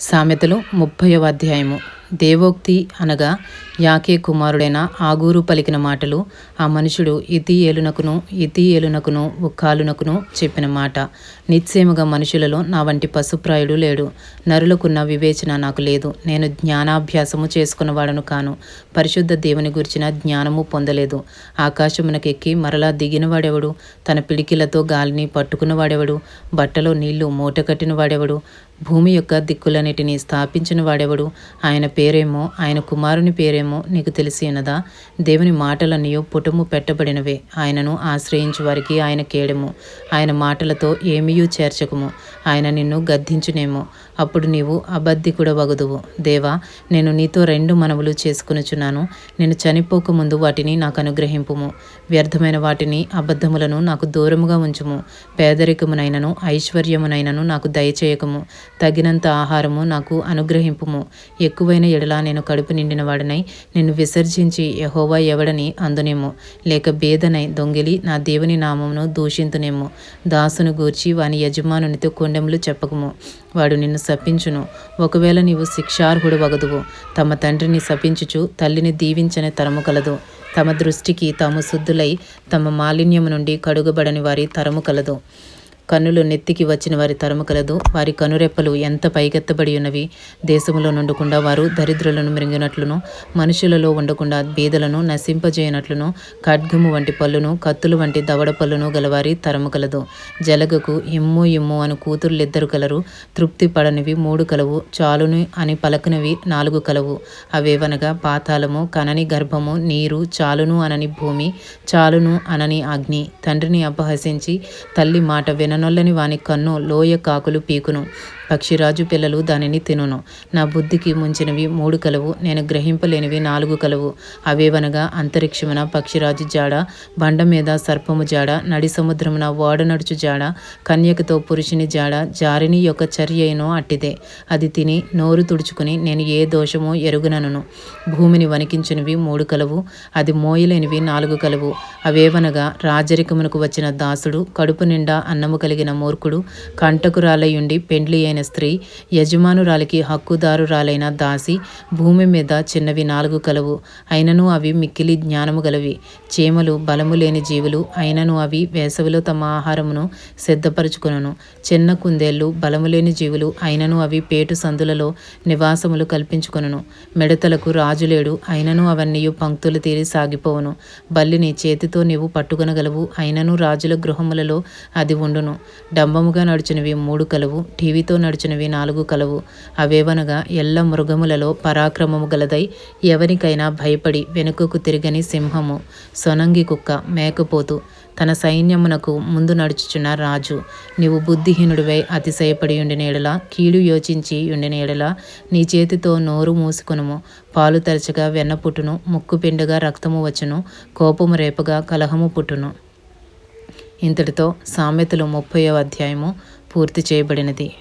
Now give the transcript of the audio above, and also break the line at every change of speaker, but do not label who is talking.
సామెతలు ముప్పయో అధ్యాయము. దేవోక్తి అనగా యాకే కుమారుడైన ఆగూరు పలికిన మాటలు ఆ మనుషుడు ఇతి ఏలునకును ఇతి ఏలునకును ఉక్కాలునకును చెప్పిన మాట. నిశ్చయముగా మనుషులలో నా వంటి పశుప్రాయుడు లేడు. నరులకున్న వివేచన నాకు లేదు. నేను జ్ఞానాభ్యాసము చేసుకున్నవాడను కాను. పరిశుద్ధ దేవుని గురించిన జ్ఞానము పొందలేదు. ఆకాశమునకెక్కి మరలా దిగినవాడెవడు? తన పిడికిలతో గాలిని పట్టుకున్నవాడెవడు? బట్టలో నీళ్ళు మూటకట్టిన వాడెవడు భూమి యొక్క దిక్కులన్నిటినీ స్థాపించిన వాడెవడు ఆయన పేరేమో ఆయన కుమారుని పేరేమో నీకు తెలిసి దేవుని మాటలన్నీ పుటము పెట్టబడినవే. ఆయనను ఆశ్రయించు వారికి ఆయన కేడము. ఆయన మాటలతో ఏమీయూ చేర్చకము. ఆయన నిన్ను గద్దించునేమో. అప్పుడు నీవు అబద్ధికుడ వగుదువు దేవా నేను నీతో రెండు మనవులు చేసుకునుచున్నాను. నేను చనిపోకముందు వాటిని నాకు అనుగ్రహింపుము. వ్యర్థమైన వాటిని అబద్ధములను నాకు దూరముగా ఉంచుము. పేదరికమునైనను ఐశ్వర్యమునైనను నాకు దయచేయకము. తగినంత ఆహారము నాకు అనుగ్రహింపుము. ఎక్కువైన ఎడల నేను కడుపు నిండిన వాడనై నిన్ను విసర్జించి యహోవా ఎవడని అందునేమో. లేక బేదనై దొంగిలి నా దేవుని నామమును దూషింతునేమో. దాసును గూర్చి వాని యజమానునితో కొండెములు చెప్పకము. వాడు నిన్ను శపించును. ఒకవేళ నీవు శిక్షార్హుడు వగదువు. తమ తండ్రిని శపించుచు తల్లిని దీవించని తరము కలదు. తమ దృష్టికి తాము శుద్ధులై తమ మాలిన్యము నుండి కడుగబడని వారి తరము కలదు. కన్నులు నెత్తికి వచ్చిన వారి తరము కలదు. వారి కనురెప్పలు ఎంత పైకెత్తబడి ఉన్నవి? దేశంలో నుండకుండా వారు దరిద్రులను మృంగినట్లును మనుషులలో ఉండకుండా బీదలను నశింపజేయనట్లును ఖడ్గము వంటి పళ్ళును కత్తులు వంటి దవడ పళ్ళును గలవారి తరము కలదు. జలగకు ఇమ్ము ఇమ్ము అని కూతురులిద్దరు కలరు. తృప్తి పడనివి మూడు కలవు చాలుని అని పలకనివి నాలుగు కలవు. అవేవనగా పాతాళము కనని గర్భము నీరు చాలును అనని భూమి చాలును అనని అగ్ని. తండ్రిని అపహసించి తల్లి మాట విన విననొల్లని వాని కన్ను లోయ కాకులు పీకును పక్షిరాజు పిల్లలు దానిని తినును నా బుద్ధికి ముంచినవి మూడు కలవు నేను గ్రహింపలేనివి నాలుగు కలవు అవేవనగా అంతరిక్షమున పక్షిరాజు జాడ బండ మీద సర్పము జాడ నడి సముద్రమున ఓడ నడుచు జాడ కన్యకతో పురుషుని జాడ జారిని యొక్క చర్యను అట్టిదే అది తిని నోరు తుడుచుకుని నేను ఏ దోషమో ఎరుగునను భూమిని వణికించినవి మూడు కలవు అది మోయలేనివి నాలుగు కలవు అవేవనగా రాజరికమునకు వచ్చిన దాసుడు కడుపు నిండా అన్నము కలిగిన మూర్ఖుడు కంటకురాలయుండి పెండ్లి అయిన స్త్రీ యజమానురాలికి హక్కుదారురాలైన దాసి భూమి మీద చిన్నవి నాలుగు కలవు. అయినను అవి మిక్కిలి జ్ఞానము గలవి. చీమలు బలము లేని జీవులు అయినను అవి వేసవిలో తమ ఆహారమును సిద్ధపరచుకును చిన్న కుందేళ్ళు బలము లేని జీవులు అయినను అవి పేటు సందులలో నివాసములు కల్పించుకొనును. మిడతలకు రాజులేడు అయినను అవన్నీ పంక్తులు తీరి సాగిపోవును. బల్లిని చేతితో నీవు పట్టుకొనగలవు అయినను రాజుల గృహములలో అది ఉండును. డంబముగా నడిచినవి మూడు కలవు టీవీతో నడిచినవి నాలుగు కలవు. అవేవనగా ఎల్ల మృగములలో పరాక్రమము గలదై ఎవరికైనా భయపడి వెనుకకు తిరిగని సింహము సొనంగి కుక్క మేకపోతు. తన సైన్యమునకు ముందు నడుచుచున్న రాజు నీవు బుద్ధిహీనుడివై అతిశయపడి ఉండిన కీడు యోచించి ఉండిన నీ చేతితో నోరు మూసుకునుము. పాలు తరచగా వెన్న పుట్టును ముక్కు రక్తము వచ్చును కోపము రేపగా కలహము పుట్టును. ఇంతటితో సామెతలు ముప్పై అధ్యాయము పూర్తి చేయబడినది.